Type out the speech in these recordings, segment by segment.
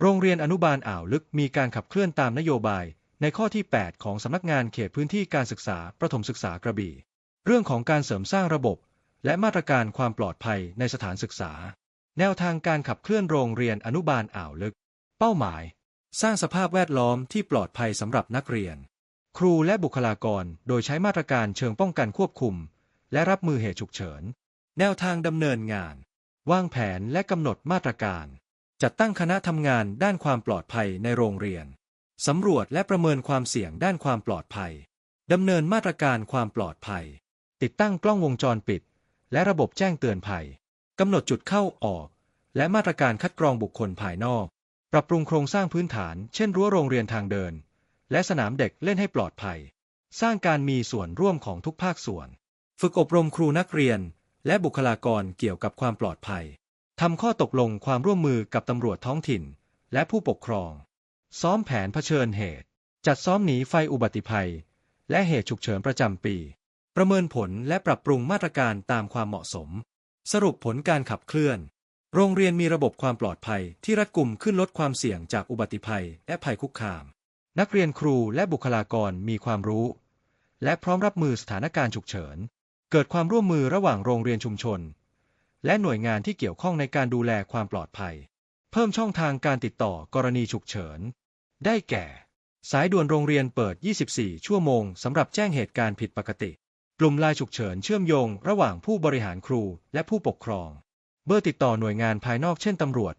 โรงเรียนอนุบาลอ่าวลึกมีการขับเคลื่อนตามนโยบาย ในข้อที่ 8 ของสำนักงานเขตพื้นที่การศึกษาประถมศึกษากระบี่ เรื่องของการเสริมสร้างระบบ และมาตรการความปลอดภัยในสถานศึกษา แนวทางการขับเคลื่อนโรงเรียนอนุบาลอ่าวลึก เป้าหมาย สร้างสภาพแวดล้อมที่ปลอดภัยสำหรับนักเรียน ครูและบุคลากรโดยใช้มาตรการเชิงป้องกันควบคุม และรับมือเหตุฉุกเฉิน แนวทางดำเนินงาน วางแผนและกำหนดมาตรการ จัดตั้งคณะทำงานด้านความปลอดภัยในโรงเรียน สำรวจและประเมินความเสี่ยงด้านความปลอดภัย ดำเนินมาตรการความปลอดภัย ติดตั้งกล้องวงจรปิด และระบบแจ้งเตือนภัย กำหนดจุดเข้าออก และมาตรการคัดกรองบุคคลภายนอก ปรับปรุงโครงสร้างพื้นฐาน เช่นรั้วโรงเรียนทางเดิน และสนามเด็กเล่นให้ปลอดภัย สร้างการมีส่วนร่วมของทุกภาคส่วน ฝึกอบรมครูนักเรียน และบุคลากรเกี่ยวกับความปลอดภัย ทำข้อตกลงความร่วมมือกับตำรวจท้องถิ่น และผู้ปกครอง ซ้อมแผนเผชิญเหตุ จัดซ้อมหนีไฟอุบัติภัย และเหตุฉุกเฉินประจำปี ประเมินผลและปรับปรุงมาตรการตามความเหมาะสม สรุปผลการขับเคลื่อน โรงเรียนมีระบบความปลอดภัยที่รัดกุมขึ้นลดความเสี่ยงจากอุบัติภัยและภัยคุกคาม นักเรียนครูและบุคลากรมีความรู้ และพร้อมรับมือสถานการณ์ฉุกเฉิน เกิดความร่วมมือระหว่างโรงเรียนชุมชน และหน่วยงานที่เกี่ยวข้องในการดูแลความปลอดภัย เพิ่มช่องทางการติดต่อกรณีฉุกเฉิน ได้แก่ สายด่วนโรงเรียนเปิด 24 ชั่วโมงสำหรับแจ้งเหตุการณ์ผิดปกติ กลุ่มไลน์ฉุกเฉินเชื่อมโยงระหว่างผู้บริหารครูและผู้ปกครอง เบอร์ติดต่อหน่วยงานภายนอกเช่นตำรวจ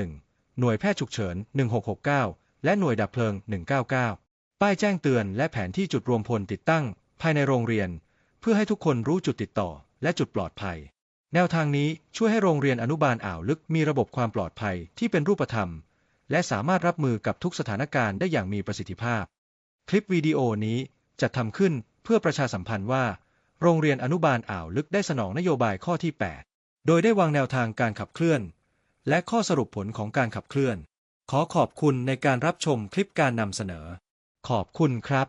191 หน่วยแพทย์ฉุกเฉิน 1669 และหน่วยดับเพลิง 199 ป้ายแจ้งเตือนและแผนที่จุดรวมพลติดตั้ง ภายในโรงเรียน เพื่อให้ทุกคนรู้จุดติดต่อและจุดปลอดภัย แนวทางนี้ช่วยให้โรงเรียนอนุบาลอ่าวลึกมีระบบความปลอดภัยที่เป็นรูปธรรม และสามารถรับมือกับทุกสถานการณ์ได้อย่างมีประสิทธิภาพ คลิปวิดีโอนี้จัดทำขึ้นเพื่อประชาสัมพันธ์ว่า โรงเรียนอนุบาลอ่าวลึกได้สนองนโยบายข้อที่ 8 โดยได้วางแนวทางการขับเคลื่อน และข้อสรุปผลของการขับเคลื่อน ขอขอบคุณในการรับชมคลิปการนำเสนอ ขอบคุณครับ